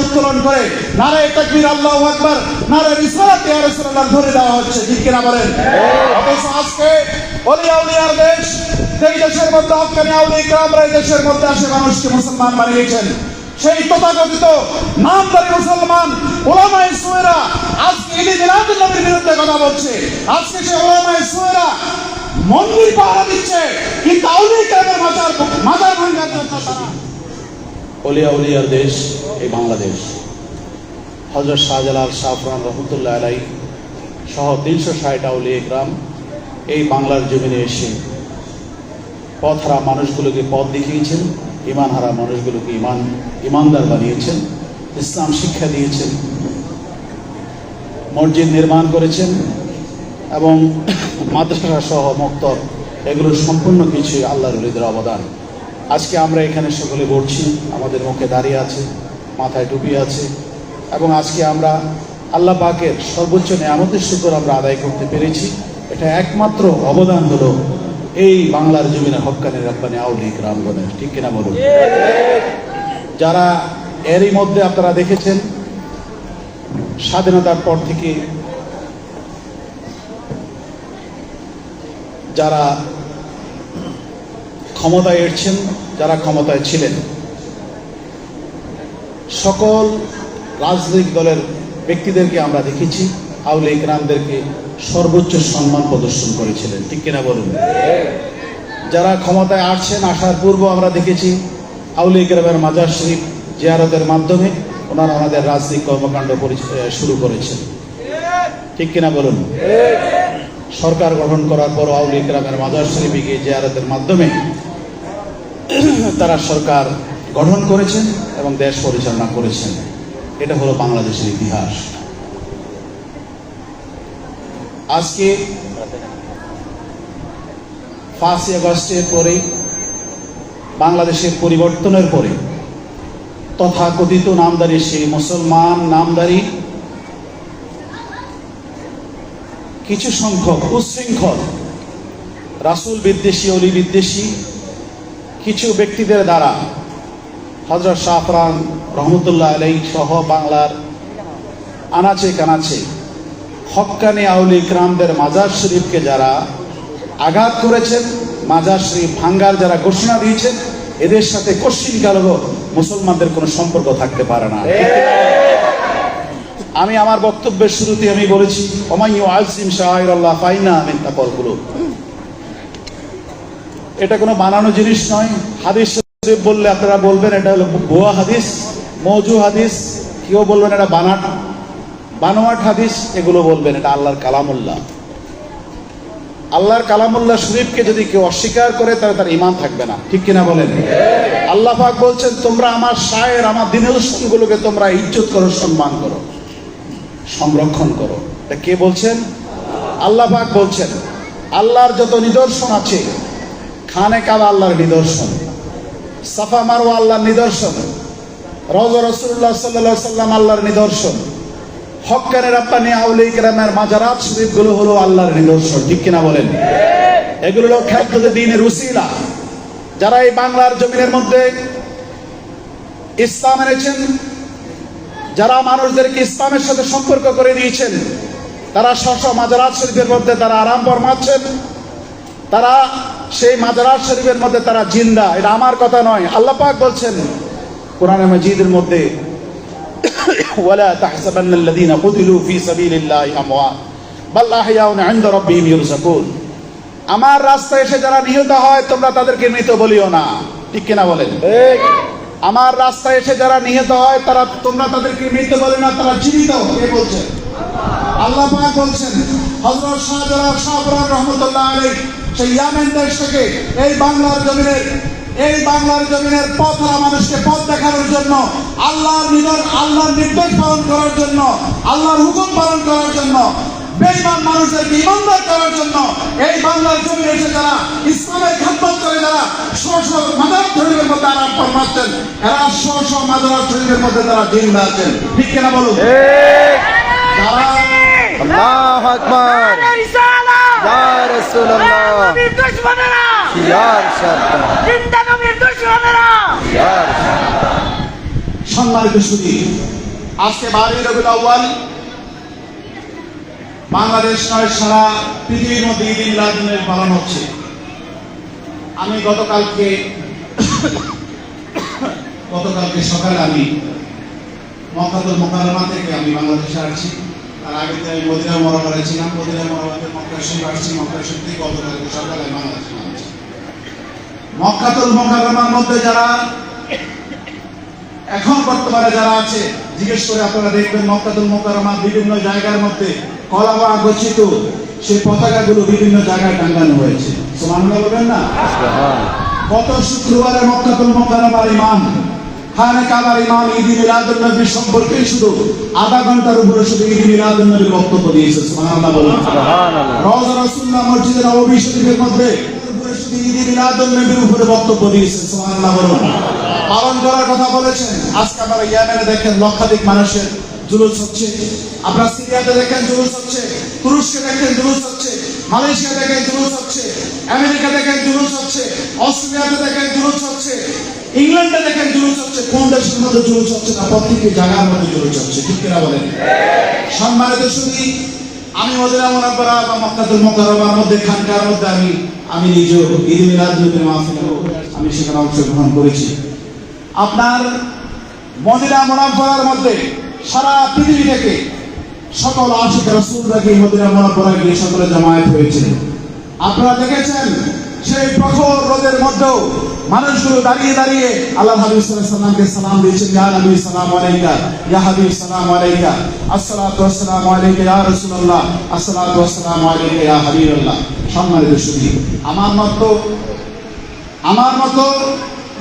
উত্তোলন করে ধরে দেওয়া হচ্ছে দেশ দেশের মধ্যে দেশের মধ্যে আসে মানুষকে মুসলমান বানিয়েছেন। সেই তথাকথিত নামদারি মুসলমান ওলামায়ে সুয়েরা আজকে মিলাদুল নবীর বিরুদ্ধে কথা বলছে। আজকে সেই ওলামায়ে সুয়েরা মন্দির পাহারা দিচ্ছে। কিন্তু আউলিয়া ইকরামের মাজার মাজার ভাঙার জন্য তারা? অলিয়া দেশ, এই বাংলাদেশ। হজরত শাহজালাল শাহফরান রহমতুল্লাহ আলাই সহ তিনশো ষাট আউলিয়া গ্রাম এই বাংলার জমিনে এসে পথহারা মানুষগুলোকে পথ দেখিয়েছেন। ইমান হারা মানুষগুলোকে ইমান, ইমানদার বানিয়েছেন, ইসলাম শিক্ষা দিয়েছেন, মসজিদ নির্মাণ করেছেন এবং মাদ্রাসা সহ মক্তর এগুলো সম্পূর্ণ কিছুই আল্লাহর রলিদের অবদান। আজকে আমরা এখানে সকলে বলছি আমাদের মুখে দাঁড়িয়ে আছে, মাথায় টুপি আছে, এবং আজকে আমরা আল্লাহ পাকের সর্বোচ্চ নিয়ামতের শুকর আমরা আদায় করতে পেরেছি। এটা একমাত্র অবদান হলো এই বাংলার জমিনে হক্কানি রব্বানি আউলি গ্রামগণের ঠিক কিনা বলুন? যারা এরই মধ্যে আপনারা দেখেছেন, স্বাধীনতার পর থেকে যারা ক্ষমতায় এসছেন, যারা ক্ষমতায় ছিলেন, সকল রাজনৈতিক দলের ব্যক্তিদেরকে আমরা দেখেছি। আউলে ইকরামদেরকে সর্বোচ্চ সম্মান প্রদর্শন করেছিলেন। ঠিক কিনা বলুন? যারা ক্ষমতায় আসছেন, আসার পূর্ব আমরা দেখেছি আউলে ইকরামের মাজার শরীফ জিয়ারতের মাধ্যমে ওনারা ওনাদের রাজনৈতিক কর্মকাণ্ড শুরু করেছেন। ঠিক কিনা বলুন? সরকার গঠন করার পর আউলি গ্রামের মাজার শরীফে গিয়ে জিয়ারতের মাধ্যমে তারা সরকার গঠন করেছেন এবং দেশ পরিচালনা করেছেন। এটা হলো বাংলাদেশের ইতিহাস। আজকে পাঁচই আগস্টের পরে, বাংলাদেশের পরিবর্তনের পরে, তথাকথিত নামদারি, সেই মুসলমান নামদারি, কিছু সংখ্যক উচ্ছৃঙ্খল, রাসুল বিদ্বেষী, অলি বিদ্বেষী, কিছু ব্যক্তিদের দ্বারা হজরত শাহরান রহমতুল্লাহ আলাই সহ বাংলার আনাচে কানাচে হক্কানি আউলি ইকরামদের মাজার শরীফকে যারা আঘাত করেছেন, মাজার শরীফ ভাঙ্গার যারা ঘোষণা দিয়েছেন, এদের সাথে কশ্চিন কালও মুসলমানদের কোনো সম্পর্ক থাকতে পারে না। আমি আমার বক্তব্যের শুরুতে আমি বলেছি অমাইয়ু আজিম শাহিরাল্লাহ ফাইনা আমি তাকলগুলো এটা কোনো বানানো জিনিস নয়। হাদিস বললে আপনারা বলবেন, এটা হলো ভুয়া হাদিস, মৌজু হাদিস। কেউ বলবেন, এটা বানাট বানোয়াট হাদিস, এগুলো বলবেন, এটা আল্লাহর কালামুল্লাহ। আল্লাহর কালামুল্লাহ শরীফকে যদি কেউ অস্বীকার করে, তাহলে তার ইমান থাকবে না। ঠিক কিনা বলেন? আল্লাহ বলছেন, তোমরা আমার শায়ের, আমার দিনের গুলোকে তোমরা ইজ্জত করো, সম্মান করো, সংরক্ষণ করো। এটা কে বলছেন? আল্লাহ বলছেন, আল্লাহর যত নিদর্শন আছে, খানে কাবা আল্লাহর নিদর্শন, সাফা মারওয়া আল্লাহর নিদর্শন রজ রসুল্লাহ সাল্লাহ সাল্লাম আল্লাহর নিদর্শন হকানের আপ্পানি আউলি কেরামের মাজারাত শরীফগুলো হলো আল্লাহর নিদর্শন, ঠিক কিনা বলেন? এগুলো হলো খ্যাতদের দিনের উসিলা। যারা এই বাংলার জমিনের মধ্যে ইসলাম এনেছেন, যারা মানুষদেরকে ইসলামের সাথে সম্পর্ক করে দিয়েছেন, তারা স্ব মাজারাত শরীফের মধ্যে তারা আরাম ফরমাচ্ছেন, তারা সেই মাজারাত শরীফের মধ্যে তারা জিন্দা। এটা আমার কথা নয়, আল্লাহ পাক বলছেন, কোরআন মজিদের মধ্যে ওয়ালা তাহসাবান্না আল্লাযীনা কুতিলু ফি সাবিলিল্লাহি আমওয়াত বাল আহইয়াউন ইনদা রাব্বিহিম ইরযাকুন আমার রাস্তায় এসে যারা নিহত হয় তোমরা তাদেরকে মৃত বলিও না। ঠিক কিনা বলেন? আমার রাস্তায় এসে যারা নিহত হয় তারা তোমরা তাদেরকে মৃত বলে না তারা জীবিত। কে বলছেন? আল্লাহ পাক বলছেন হযরত শাহজালাল শাহপুরান রহমতুল্লাহ আলাইহি সেই ইয়ামেন দেশ থেকে এই বাংলার জমিনের এই বাংলার জমিনের পথরা মানুষকে পথ দেখানোর জন্য আল্লাহর নিদর আল্লাহর নির্দেশ পালন করার জন্য আল্লাহর হুকুম পালন করার জন্য বেঈমান মানুষদেরকে ইমানদার করার জন্য এই বাংলার জমি এসে যারা ইসলামের খেদমত করে যারা স্ব স্ব মাদার শরীফের মধ্যে আরাম ফরমাচ্ছেন এরা স্ব স্ব মাদার শরীফের মধ্যে তারা দিন আছেন ঠিক কিনা বলুন? তারা আল্লাহ আকবার। রাসূলুল্লাহ। নবীর দুশমনেরা। ইরশাদ জিন্দা নবীর দুশমনেরা। সম্মানিত সুদী আজকে বারোই রবিউল আউয়াল বাংলাদেশ নয় সারা পৃথিবীর মধ্যে ঈদ মিলাদুনের পালন হচ্ছে। আমি গতকালকে গতকালকে সকালে আমি মক্কাতুল মোকাররমা থেকে আমি বাংলাদেশে আসছি। তার আগে তো আমি মদিনা মরাবারে ছিলাম মদিনা মরাবারে মক্কা শরীফ আসছি। মক্কা শরীফ থেকে গতকালকে সকালে বাংলাদেশে নামছি মক্কাতুল মোকাররমার মধ্যে যারা এখন বর্তমানে যারা আছে জিজ্ঞেস করে আপনারা দেখবেন মক্কাতুল মোকাররমা বিভিন্ন জায়গার মধ্যে কলাবা গচ্ছিত সেই পতাকাগুলো বিভিন্ন জায়গায় টাঙ্গানো হয়েছে। সুবহানাল্লাহ বলবেন না? গত শুক্রবারে মক্কাতুল মোকাররমার ইমাম খানে কাবার ইমাম ঈদ মিলাদুন নবী সম্পর্কে শুধু আধা ঘণ্টার উপরে শুধু ঈদ মিলাদুন নবীর বক্তব্য দিয়েছে সুবহানাল্লাহ বলুন। সুবহানাল্লাহ। রওজা রাসূলুল্লাহ মসজিদের নববী শরীফের মধ্যে উপরে শুধু ঈদ মিলাদুন নবীর উপরে বক্তব্য দিয়েছে সুবহানাল্লাহ বলুন। পালন করার কথা বলেছেন। আজকে আমরা ইয়ামেনে দেখেন লক্ষাধিক মানুষের জুলুস হচ্ছে। আপনারা সিরিয়াতে দেখেন জুলুস হচ্ছে। তুরস্কে দেখেন জুলুস হচ্ছে। মালয়েশিয়া দেখেন জুলুস হচ্ছে, আমেরিকা দেখেন জুলুস হচ্ছে, অস্ট্রেলিয়াতে দেখেন জুলুস হচ্ছে, ইংল্যান্ডে দেখেন জুলুস হচ্ছে, কোন দেশের মধ্যে জুলুস হচ্ছে না, প্রত্যেকটি জায়গার মধ্যে জুলুস হচ্ছে, ঠিক কিনা বলেন? সম্মানিত শুধু আমি মদিনা মুনাব্বারা বা মক্কাতুল মুকাররমার মধ্যে, খানকার মধ্যে আমি আমি নিজেও ঈদ মিলাদ নবীর মাহফিলে আমি সেখানে অংশগ্রহণ করেছি। আপনার মদিনা মুনাব্বারার মধ্যে সারা পৃথিবী থেকে সকল আশিক রাসূলরা গিয়ে মদিনা মুনাব্বারা গিয়ে সকলে জমায়েত হয়েছে? আপনারা দেখেছেন, সেই প্রখর রোদের মধ্যেও মানুষগুলো দাঁড়িয়ে দাঁড়িয়ে আল্লাহ হাবিব সাল্লামকে সালাম দিয়েছেন, ইয়া নবী, সালাম আলাইকা, ইয়া হাবিব, সালাম আলাইকা, আসসালাতু ওয়াসসালামু আলাইকা, ইয়া রাসূলুল্লাহ, আসসালাতু ওয়াসসালামু আলাইকা, ইয়া সম্মানিত আমার মতো আমার মতো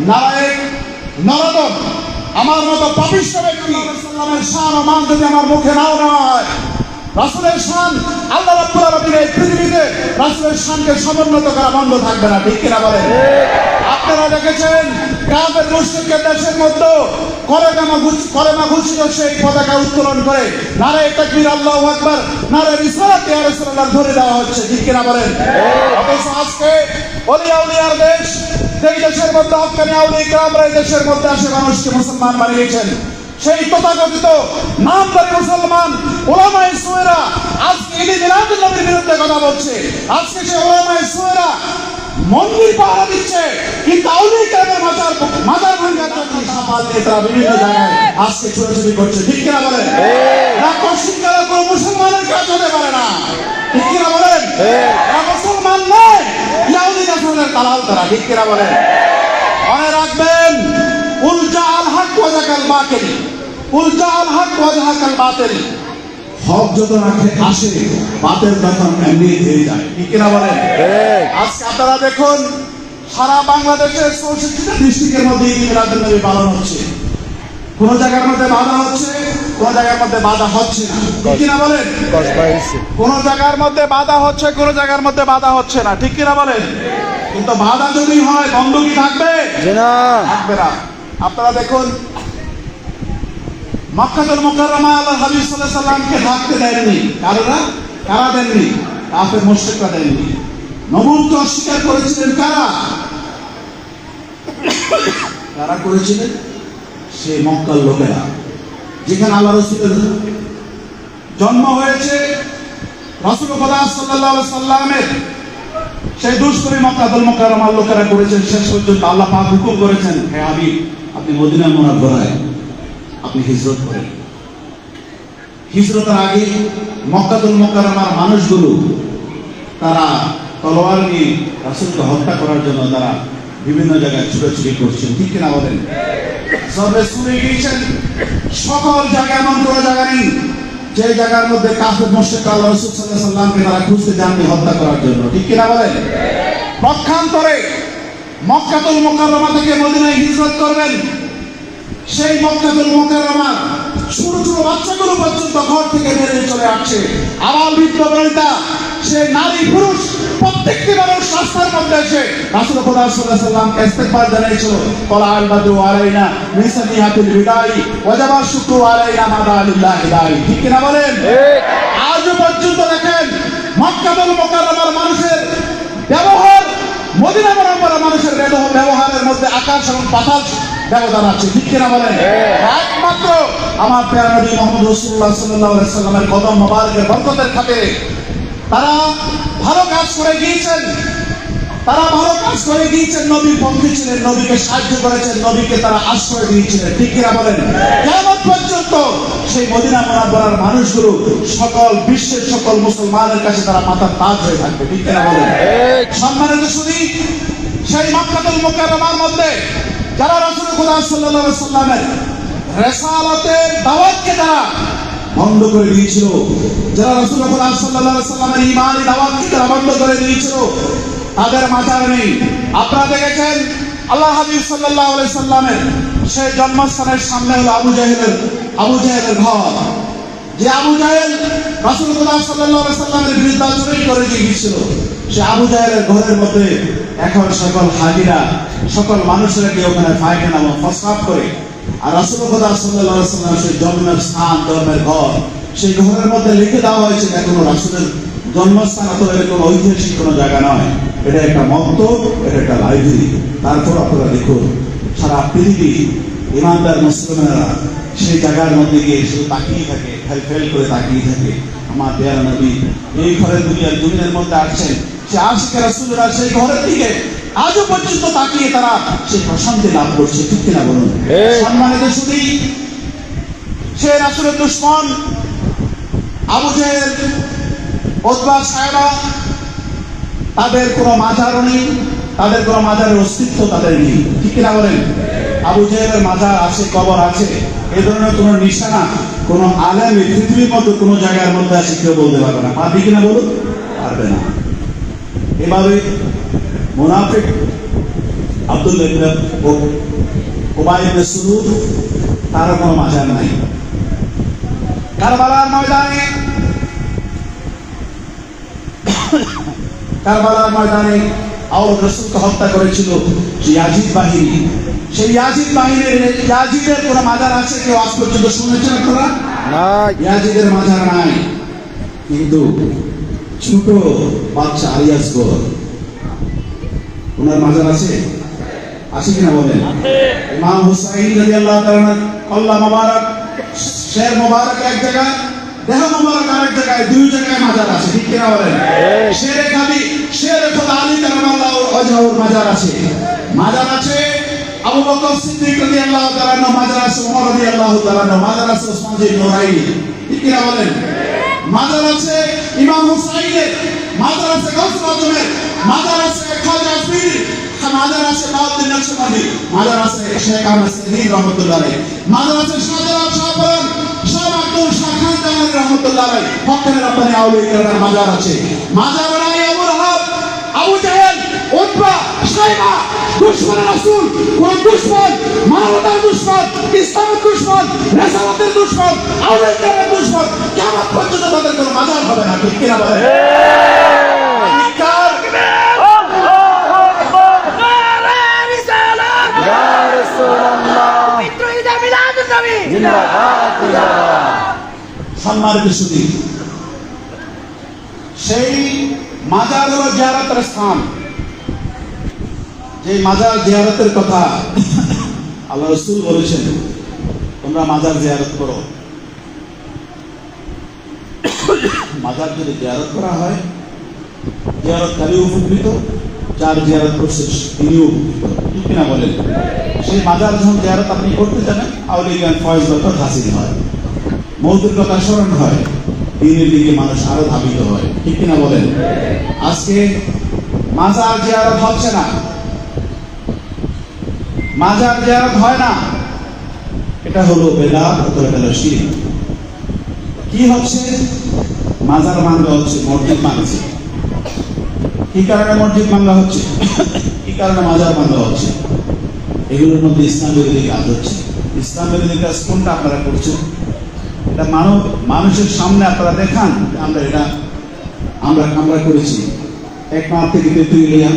নারায়ক নরদম আমার মতো সাল্লামের শান ও মান যদি আমার মুখে নাও হয় রাসূলের শান আল্লাহ রাব্বুল আলামিন পৃথিবীতে রাসূলের শানকে সমুন্নত করা বন্ধ থাকবে না, ঠিক কিনা বলেন? আপনারা দেখেছেন কাফের মুশরিকের দেশের মধ্যে কলেমা ঘুষ কলেমা ঘোষিত সেই পতাকা উত্তোলন করে নারে তাকবীর আল্লাহু আকবার, নারে রিসালাত ইয়া রাসূলুল্লাহ ধরে দেওয়া হচ্ছে, ঠিক কিনা বলেন? অথচ আজকে ওলিয়া উলিয়ার দেশ যেই দেশের মধ্যে হকানি আউলি ইকরামরা এই দেশের মধ্যে আসে মানুষকে মুসলমান বানিয়েছেন। সেই তথাকথিত নামদারি মুসলমান ওলামায়ে সুয়েরা আজকে ঈদ মিলাদুল নবীর বিরুদ্ধে কথা বলছে। আজকে সেই ওলামায়ে সুয়েরা মন্দির পাহারা দিচ্ছে কিন্তু আউলি ইকরামের মাজার মাজার ভাঙ্গার জন্য সাপাল দিয়ে তারা বিভিন্ন জায়গায় আজকে ছোটাছুটি করছে। ঠিক কিনা বলেন? না পশ্চিমকালের কোনো মুসলমানের কাজ হতে পারে না। ঠিক কিনা বলেন? এরা মুসলমান ইয়াহুদি নাসারের দালাল তারা ঠিক কিনা বলেন? মনে রাখবেন উলজা আল হক ওয়াজাকাল বাতিল উলজা আল হক ওয়াজাকাল বাতিল। হক যত রাখে আসে বাতের তখন এমনি ধীরে যায়। ঠিক কিনা বলেন? আজকে আপনারা দেখুন সারা বাংলাদেশের চৌষট্টিটা ডিস্ট্রিক্টের মধ্যে মিলাদুল নবী পালন হচ্ছে। কোন জায়গার মধ্যে বাধা হচ্ছে কোন জায়গার মধ্যে বাধা হচ্ছে না। ঠিক কিনা বলেন? কোন জায়গার মধ্যে বাধা হচ্ছে কোন জায়গার মধ্যে বাধা হচ্ছে না। ঠিক কিনা বলেন? কিন্তু বাধা যদি হয় বন্ধ কি থাকবে? থাকবে না। আপনারা দেখুন মক্কাতুল মুকাররমা আল্লাহ হাবিব সাল্লাল্লাহু আলাইহি সাল্লামকে থাকতে দেননি। কারণা কারা দেননি? কাফের মুশরিকরা দেননি। নবুয়ত অস্বীকার করেছিলেন কারা? কারা করেছিলেন? সেই মক্কার লোকেরা। যেখানে আল্লাহ রসুলের জন্ম হয়েছে, রসুল লোকেরা করেছেন, শেষ পর্যন্ত আল্লাহ পাক হুকুম করেছেন আপনি মদিনা মুনাফরায় আপনি হিজরত করেন। হিজরতের আগে মুকাররমার মানুষগুলো, তারা তলোয়ার নিয়ে রাসূলকে হত্যা করার জন্য তারা বিভিন্ন জায়গায় ছুটাছুটি করছেন ঠিক কিনা বলেন? সবে শুনে গিয়েছেন, সকল জায়গায় এমন কোনো জায়গা নেই যে জায়গার মধ্যে কাফের মুশরিক আল্লাহ রাসূল আলাইহি সাল্লামকে তারা খুঁজতে যাননি হত্যা করার জন্য। ঠিক কিনা বলেন? পক্ষান্তরে মক্কাতুল মুকাররমা থেকে মদিনায় হিজরত করবেন। সেই মক্কাতুল মুকাররমা ছোট ছোট বাচ্চাগুলো পর্যন্ত ঘর থেকে বেরিয়ে চলে আসছে। আবার বৃদ্ধ বনিতা সে নারী পুরুষ প্রত্যেকটি মানুষ রাস্তার মধ্যে এসে রাসূল খোদা সাল্লাল্লাহু আলাইহি সাল্লামকে ইস্তেগফার জানিয়েছিল ক্বালা আল বাদু আলাইনা মিন সানিয়াতিল বিদাই ওয়াজাবা শুকরু আলাইনা মাদা লিল্লাহি দাই। ঠিক কিনা বলেন? আজও পর্যন্ত দেখেন মক্কাতুল মুকাররমার মানুষের ব্যবহার মদিনা মুনাওয়ারার মানুষের ব্যবহার- ব্যবহারের মধ্যে আকাশ এবং পাতাল ব্যবধান আছে। ঠিক কিনা বলেন? একমাত্র আমার প্যারা নবী মোহাম্মদ রাসূলুল্লাহ সাল্লাল্লাহু আলাইহি সাল্লামের কদম মোবারকের বরকতের খাতিরে তারা ভালো কাজ করে গিয়েছেন। তারা ভালো কাজ করে গিয়েছেন নবীর পক্ষে ছিলেন, নবীকে সাহায্য করেছেন, নবীকে তারা আশ্রয় দিয়েছিলেন। ঠিক কিনা বলেন? কেমন পর্যন্ত সেই মদিনা মোনাব্বরার মানুষগুলো সকল বিশ্বের সকল মুসলমানের কাছে তারা মাথার তাজ হয়ে থাকবে। ঠিক কিনা বলেন? সম্মানিত শুনি সেই মক্কাতুল মুকাররমার মধ্যে যারা রাসূল খুদা আলাইহি সাল্লামের রেসালাতের দাওয়াতকে তারা বন্ধ করে দিয়েছিল। যারা রসুল খুদা সাল্লাল্লাহু সাল্লামের ঈমানি দাওয়াতকে তারা বন্ধ করে দিয়েছিল। তাদের মাথার নেই। আপনারা দেখেছেন, আল্লাহ হাবিব আলাইহি সাল্লামের সেই জন্মস্থানের সামনে হলো আবু জাহেলের আবু জাহেলের ঘর। যে আবু জাহেল রাসূলুল্লাহ সাল্লাল্লাহু আলাইহি সাল্লামের বিরুদ্ধে আচরণ করে গিয়েছিল, সে আবু জাহেলের ঘরের মধ্যে এখন সকল হাজিরা, সকল মানুষেরা কি ওখানে পায়খানা এবং প্রস্রাব করে আর রাসূলুল্লাহ সাল্লাল্লাহু আলাইহি সাল্লামের সেই জন্মের স্থান, জন্মের ঘর, সেই ঘরের মধ্যে লিখে দেওয়া হয়েছে এটা কোনো রাসূলের জন্মস্থান অথবা এর কোনো ঐতিহাসিক কোনো জায়গা নয়। এটা একটা মক্ত, এটা একটা লাইব্রেরি। তারপর আপনারা দেখুন, সারা পৃথিবী ইমানদার মুসলিমেরা সেই জায়গার মধ্যে গিয়ে শুধু তাকিয়ে থাকে, ফেল ফেল করে তাকিয়ে থাকে। আমার দেয়ার নবী, এই ঘরের দুনিয়ার জমিনের মধ্যে আসছেন। সে আশিকে রাসূলরা সেই ঘরের দিকে আজও পর্যন্ত তাকিয়ে তারা সেই প্রশান্তি লাভ করছে ঠিক কিনা বলুন। সম্মানিত শুধু সে রাসূলের দুশ্মন আবু জেহেল ওতবা সাহেবা তাদের কোনো মাজারও নেই তাদের কোনো মাজারের অস্তিত্ব তাদের নেই ঠিক কিনা বলেন? আবু জাহেলের মাজার আছে কবর আছে এ ধরনের কোনো নিশানা কোনো আলেম পৃথিবীর মতো কোনো জায়গার মধ্যে আছে কেউ বলতে পারবে না। পারবে কিনা বলুন? পারবে না। এভাবে মুনাফিক আব্দুল ইবনে ও- উবাই ইবনে সুলুদ তারও কোনো মাজার নাই কারবালার ময়দানে কারবালার ময়দানে আউর রসুলকে হত্যা করেছিল সেই ইয়াজিদ বাহিনী। সেই ইয়াজিদ বাহিনীর ইয়াজিদের কোনো মাজার আছে? কেউ আজ পর্যন্ত শুনেছেন আপনারা? নাই। ইয়াজিদের মাজার নাই। কিন্তু ছোট বাচ্চা আলিয়াস গোর ওনার মাজার আছে আছে কিনা বলেন? ইমাম হুসাইন রাদিয়াল্লাহু তাআলা কল্লা মোবারক শের মোবারক এক জায়গায় দেহ মোবারক আরেক জায়গায় দুই জায়গায় মাজার আছে ঠিক কিনা বলেন? শেরে কাবি শেরে খোদা আলী কারামাল্লাহু ওয়াজহুর মাজার আছে। মাজার আছে আবু বকর সিদ্দিক রাদিয়াল্লাহু তাআলা মাজার আছে ওমর রাদিয়াল্লাহু তাআলা মাজার আছে ওসমান বিন নুরাইনি ঠিক কিনা বলেন? মাজার আছে ইমাম হুসাইনের মাজার আছে গাউসুল আজমের মাজার আছে খাজা পীর মাজার আছে বাউদ্দিন নকশবন্দি মাজার আছে শেখ আহমদ সিদ্দিক রহমতুল্লাহ আলাইহি। মাজার আছে শাহজালাল শাহপরান শাহ আব্দুল শাহ খান জাহান রহমতুল্লাহ আলাইহি। হকের রব্বানি আউলিয়া মাজার আছে। আবু রাহাব আবু জাহেল উতবা সাইবা দুশমন রাসূল, কোন দুশমন? মানবতার দুশমন, ইসলামের দুশমন, রেসালাতের দুশমন আউলিয়া কেরামের দুশমন, কিয়ামত পর্যন্ত তাদের কোনো মাজার হবে না, ঠিক কিনা জিন্দাবাদ সম্মানিত সুদী সেই মাজার হলো জিয়ারতের স্থান যে মাজার জিয়ারতের কথা আল্লাহ রসুল বলেছেন, তোমরা মাজার জিয়ারত করো। মাজার যদি জিয়ারত করা হয় জিয়ারতকারী উপকৃত, যার জিয়ারত করছে তিনিও উপকৃত। ঠিক বলেন? সেই মাজার যখন জিয়ারত আপনি করতে যাবেন আউলিয়ান ফয়েজ বরকত হাসিল হয়। মৌতের কথা স্মরণ হয়, দিনের দিকে মানুষ আরও ধাবিত হয়। ঠিক কিনা বলেন? আজকে মাজার জিয়ারত হচ্ছে না। মাজার জিয়ারত হয় না। এটা হলো বেদাত অথবা হলো শিরিক। কি হচ্ছে? মাজার ভাঙ্গা হচ্ছে মসজিদ ভাঙছে কি কারণে মসজিদ ভাঙ্গা হচ্ছে? কি কারণে মাজার ভাঙ্গা হচ্ছে? এগুলোর মধ্যে ইসলাম বিরোধী কাজ হচ্ছে। ইসলাম বিরোধী কাজ কোনটা আপনারা করছেন? এটা মানব মানুষের সামনে আপনারা দেখান আমরা এটা আমরা আমরা করেছি। এক মাস থেকে তেতুলিয়া